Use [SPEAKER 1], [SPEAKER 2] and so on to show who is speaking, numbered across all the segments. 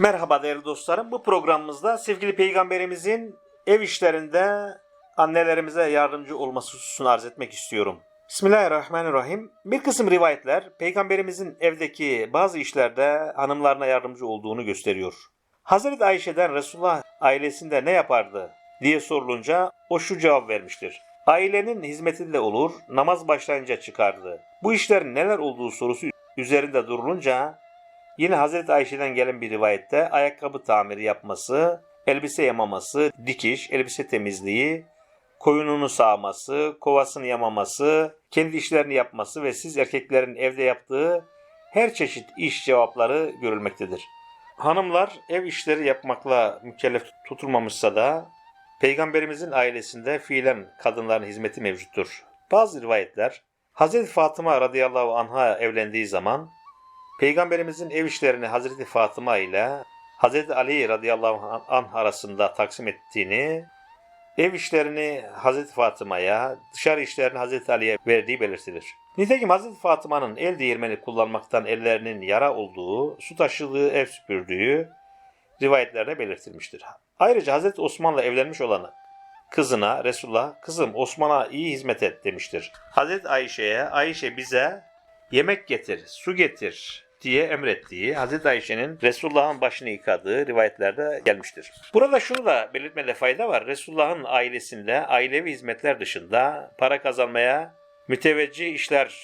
[SPEAKER 1] Merhaba değerli dostlarım. Bu programımızda sevgili peygamberimizin ev işlerinde annelerimize yardımcı olması hususunu arz etmek istiyorum. Bismillahirrahmanirrahim. Bir kısım rivayetler peygamberimizin evdeki bazı işlerde hanımlarına yardımcı olduğunu gösteriyor. Hazreti Ayşe'den Resulullah ailesinde ne yapardı diye sorulunca o şu cevap vermiştir. Ailenin hizmetinde olur, namaz başlayınca çıkardı. Bu işlerin neler olduğu sorusu üzerinde durulunca Yine Hazreti Ayşe'den gelen bir rivayette ayakkabı tamiri yapması, elbise yamaması, dikiş, elbise temizliği, koyununu sağması, kovasını yamaması, kendi işlerini yapması ve siz erkeklerin evde yaptığı her çeşit iş cevapları görülmektedir. Hanımlar ev işleri yapmakla mükellef tutulmamışsa da Peygamberimizin ailesinde fiilen kadınların hizmeti mevcuttur. Bazı rivayetler Hazreti Fatıma radıyallahu anha evlendiği zaman Peygamberimizin ev işlerini Hazreti Fatıma ile Hazreti Ali radıyallahu anh arasında taksim ettiğini, ev işlerini Hazreti Fatıma'ya, dışarı işlerini Hazreti Ali'ye verdiği belirtilir. Nitekim Hazreti Fatıma'nın el değirmeni kullanmaktan ellerinin yara olduğu, su taşıdığı, ev süpürdüğü rivayetlerde belirtilmiştir. Ayrıca Hazreti Osman'la evlenmiş olan kızına Resulullah, kızım Osman'a iyi hizmet et demiştir. Hazreti Ayşe'ye, Ayşe bize yemek getir, su getir diye emrettiği Hazreti Ayşe'nin Resulullah'ın başını yıkadığı rivayetlerde gelmiştir. Burada şunu da belirtmede fayda var. Resulullah'ın ailesinde ailevi hizmetler dışında para kazanmaya müteveccih işler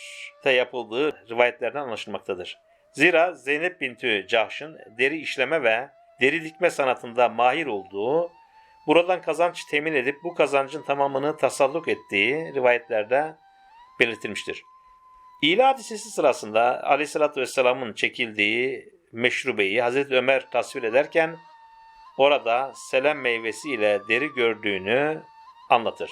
[SPEAKER 1] de yapıldığı rivayetlerden anlaşılmaktadır. Zira Zeynep bintü Cahş'ın deri işleme ve deri dikme sanatında mahir olduğu, buradan kazanç temin edip bu kazancın tamamını tasalluk ettiği rivayetlerde belirtilmiştir. İla hadisesi sırasında Aleyhisselatü Vesselam'ın çekildiği meşrubeyi Hazreti Ömer tasvir ederken orada selem meyvesi ile deri gördüğünü anlatır.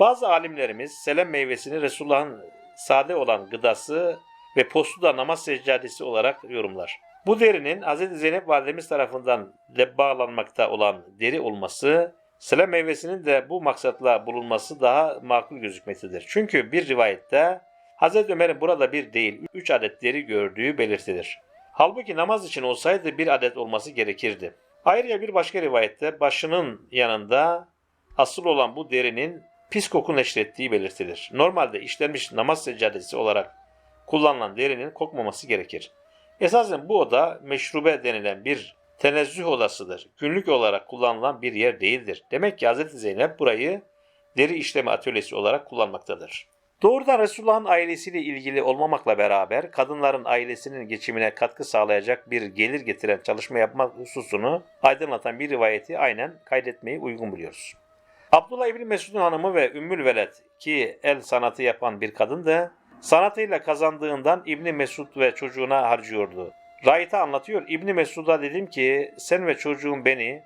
[SPEAKER 1] Bazı alimlerimiz selem meyvesini Resulullah'ın sade olan gıdası ve postu da namaz seccadesi olarak yorumlar. Bu derinin Hz. Zeynep validemiz tarafından bağlanmakta olan deri olması, selem meyvesinin de bu maksatla bulunması daha makul gözükmektedir. Çünkü bir rivayette Hz. Ömer'in burada bir değil, üç adet deri gördüğü belirtilir. Halbuki namaz için olsaydı bir adet olması gerekirdi. Ayrıca bir başka rivayette başının yanında asıl olan bu derinin pis koku neşrettiği belirtilir. Normalde işlenmiş namaz seccadesi olarak kullanılan derinin kokmaması gerekir. Esasen bu oda meşrube denilen bir tenezzüh odasıdır. Günlük olarak kullanılan bir yer değildir. Demek ki Hz. Zeynep burayı deri işleme atölyesi olarak kullanmaktadır. Doğrudan Resulullah'ın ailesiyle ilgili olmamakla beraber kadınların ailesinin geçimine katkı sağlayacak bir gelir getiren çalışma yapmak hususunu aydınlatan bir rivayeti aynen kaydetmeyi uygun buluyoruz. Abdullah İbni Mesud'un hanımı ve Ümmül Veled ki el sanatı yapan bir kadındı, sanatıyla kazandığından İbni Mesud ve çocuğuna harcıyordu. Rait'a anlatıyor, İbni Mesud'a dedim ki sen ve çocuğum beni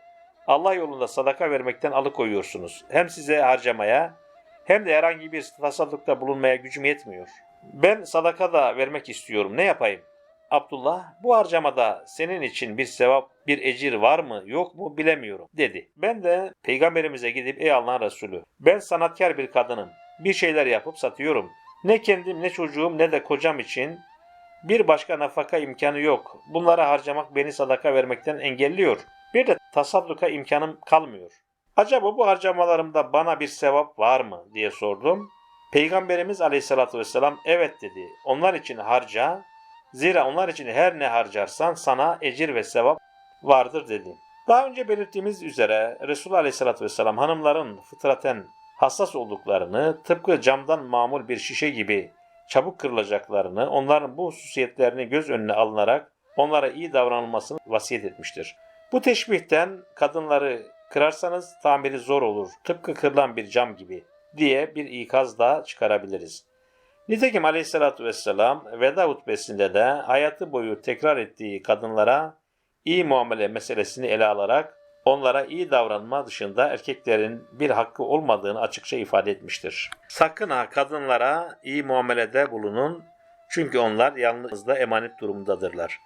[SPEAKER 1] Allah yolunda sadaka vermekten alıkoyuyorsunuz. Hem size harcamaya hem de herhangi bir tasarrufta bulunmaya gücüm yetmiyor. Ben sadaka da vermek istiyorum. Ne yapayım? Abdullah, bu harcamada senin için bir sevap, bir ecir var mı, yok mu bilemiyorum, dedi. Ben de peygamberimize gidip ey Allah'ın Resulü, ben sanatkar bir kadınım. Bir şeyler yapıp satıyorum. Ne kendim, ne çocuğum, ne de kocam için bir başka nafaka imkanı yok. Bunlara harcamak beni sadaka vermekten engelliyor. Bir de tasadduka imkanım kalmıyor. Acaba bu harcamalarımda bana bir sevap var mı diye sordum. Peygamberimiz aleyhissalatü vesselam evet dedi. Onlar için harca. Zira onlar için her ne harcarsan sana ecir ve sevap vardır dedi. Daha önce belirttiğimiz üzere Resulullah aleyhissalatü vesselam hanımların fıtraten hassas olduklarını, tıpkı camdan mamul bir şişe gibi çabuk kırılacaklarını, onların bu hususiyetlerini göz önüne alınarak onlara iyi davranılmasını vasiyet etmiştir. Bu teşbihten kadınları Kırarsanız tamiri zor olur, tıpkı kırılan bir cam gibi diye bir ikaz da çıkarabiliriz. Nitekim aleyhissalatü vesselam veda hutbesinde de hayatı boyu tekrar ettiği kadınlara iyi muamele meselesini ele alarak onlara iyi davranma dışında erkeklerin bir hakkı olmadığını açıkça ifade etmiştir. Sakın ha kadınlara iyi muamelede bulunun çünkü onlar yalnızda emanet durumundadırlar.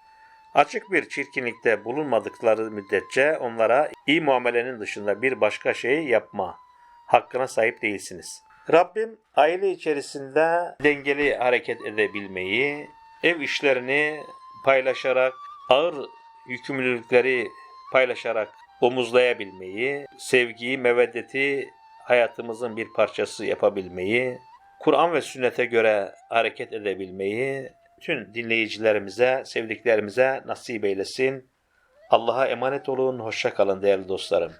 [SPEAKER 1] Açık bir çirkinlikte bulunmadıkları müddetçe onlara iyi muamelenin dışında bir başka şey yapma hakkına sahip değilsiniz. Rabbim aile içerisinde dengeli hareket edebilmeyi, ev işlerini paylaşarak ağır yükümlülükleri paylaşarak omuzlayabilmeyi, sevgiyi, meveddeti hayatımızın bir parçası yapabilmeyi, Kur'an ve sünnete göre hareket edebilmeyi tüm dinleyicilerimize, sevdiklerimize nasip eylesin. Allah'a emanet olun, hoşça kalın değerli dostlarım.